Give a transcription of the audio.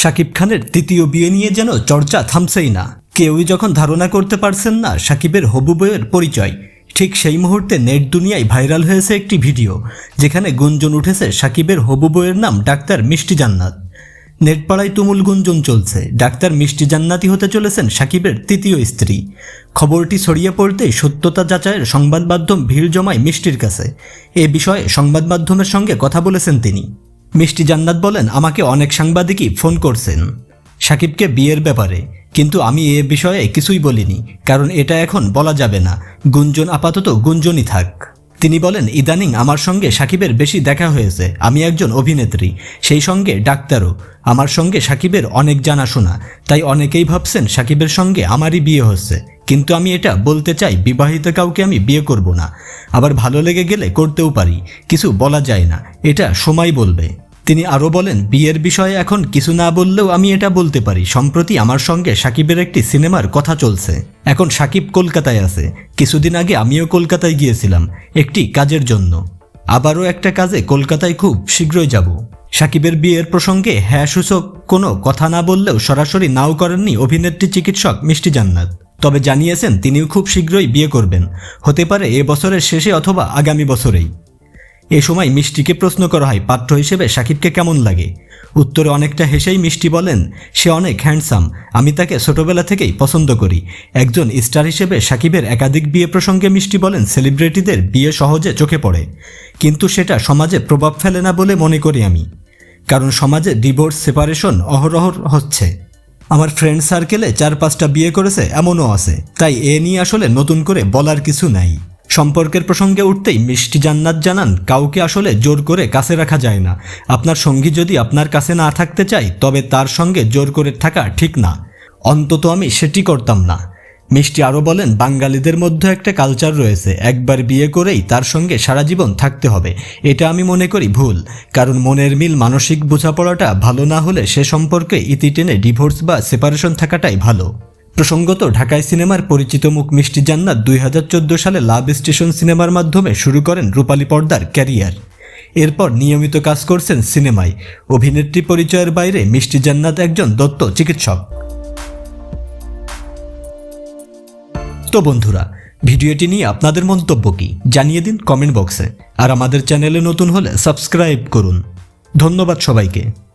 শাকিব খানের তৃতীয় বিয়ে নিয়ে যেন চর্চা থামছেই না। কেউই যখন ধারণা করতে পারছেন না শাকিবের হবু বইয়ের পরিচয়, ঠিক সেই মুহূর্তে নেট দুনিয়ায় ভাইরাল হয়েছে একটি ভিডিও, যেখানে গুঞ্জন উঠেছে শাকিবের হবু বইয়ের নাম ডাক্তার মিষ্টি জান্নাত। নেটপাড়ায় তুমুল গুঞ্জন চলছে, ডাক্তার মিষ্টি জান্নাতি হতে চলেছেন সাকিবের তৃতীয় স্ত্রী। খবরটি ছড়িয়ে পড়তেই সত্যতা যাচাইয়ের সংবাদ মাধ্যম ভিড় জমায় মিষ্টির কাছে। এ বিষয়ে সংবাদ মাধ্যমের সঙ্গে কথা বলেছেন তিনি। মিষ্টি জান্নাত বলেন, আমাকে অনেক সাংবাদিকই ফোন করছেন। সাকিবকে বিয়ের ব্যাপারে, কিন্তু আমি এ বিষয়ে কিছুই বলিনি, কারণ এটা এখন বলা যাবে না। গুঞ্জন আপাতত গুঞ্জনই থাক। তিনি বলেন, ইদানিং আমার সঙ্গে সাকিবের বেশি দেখা হয়েছে, আমি একজন অভিনেত্রী, সেই সঙ্গে ডাক্তারও। আমার সঙ্গে সাকিবের অনেক জানাশোনা, তাই অনেকেই ভাবছেন সাকিবের সঙ্গে আমারই বিয়ে হচ্ছে। কিন্তু আমি এটা বলতে চাই, বিবাহিত কাউকে আমি বিয়ে করব না। আবার ভালো লেগে গেলে করতেও পারি, কিছু বলা যায় না, এটা সময় বলবে। তিনি আরও বলেন, বিয়ের বিষয়ে এখন কিছু না বললেও আমি এটা বলতে পারি, সম্প্রতি আমার সঙ্গে সাকিবের একটি সিনেমার কথা চলছে। এখন সাকিব কলকাতায় আছে। কিছুদিন আগে আমিও কলকাতায় গিয়েছিলাম, একটি কাজের জন্য। আবারও একটা কাজে কলকাতায় খুব শীঘ্রই যাব। সাকিবের বিয়ের প্রসঙ্গে হ্যাঁ সূচক কোনো কথা না বললেও সরাসরি নাও করেননি অভিনেত্রী চিকিৎসক মিষ্টি জান্নাত। তবে জানিয়েছেন, তিনিও খুব শীঘ্রই বিয়ে করবেন। হতে পারে এ বছরের শেষে অথবা আগামী বছরেই। এ সময় মিষ্টিকে প্রশ্ন করা হয়, পাত্র হিসেবে সাকিবকে কেমন লাগে? উত্তরে অনেকটা হেসেই মিষ্টি বলেন, সে অনেক হ্যান্ডসাম, আমি তাকে ছোটবেলা থেকেই পছন্দ করি। একজন স্টার হিসেবে সাকিবের একাধিক বিয়ে প্রসঙ্গে মিষ্টি বলেন, সেলিব্রিটিদের বিয়ে সহজে চোখে পড়ে। কিন্তু সেটা সমাজে প্রভাব ফেলে না বলে মনে করি আমি। কারণ সমাজে ডিভোর্স, সেপারেশন অহরহ হচ্ছে। আমার ফ্রেন্ড সার্কেলে চার পাঁচটা বিয়ে করেছে, এমনও আছে। তাই এ নিয়ে আসলে নতুন করে বলার কিছু নাই। সম্পর্কের প্রসঙ্গে উঠতেই মিষ্টি জান্নাত জানান, কাউকে আসলে জোর করে কাছে রাখা যায় না। আপনার সঙ্গী যদি আপনার কাছে না থাকতে চায়, তবে তার সঙ্গে জোর করে থাকা ঠিক না। অন্তত আমি সেটি করতাম না। মিষ্টি আরও বলেন, বাঙালিদের মধ্যে একটা কালচার রয়েছে। একবার বিয়ে করেই তার সঙ্গে সারা জীবন থাকতে হবে। এটা আমি মনে করি ভুল। কারণ মনের মিল, মানসিক বোঝাপড়াটা ভালো না হলে সে সম্পর্কে ইতি টেনে ডিভোর্স বা সেপারেশন থাকাটাই ভালো। প্রসঙ্গত, ঢাকায় সিনেমার পরিচিত মুখ মিষ্টি জান্নাত দুই হাজার চোদ্দ সালে লাভ স্টেশন সিনেমার মাধ্যমে শুরু করেন রূপালী পর্দার ক্যারিয়ার। এরপর নিয়মিত কাজ করছেন সিনেমায়। অভিনেত্রী পরিচয়ের বাইরে মিষ্টি জান্নাত একজন দত্ত চিকিৎসক। তো বন্ধুরা, ভিডিওটি নিয়ে আপনাদের মন্তব্য কি? জানিয়ে দিন কমেন্ট বক্সে। আর আমাদের চ্যানেলে নতুন হলে সাবস্ক্রাইব করুন। ধন্যবাদ সবাইকে।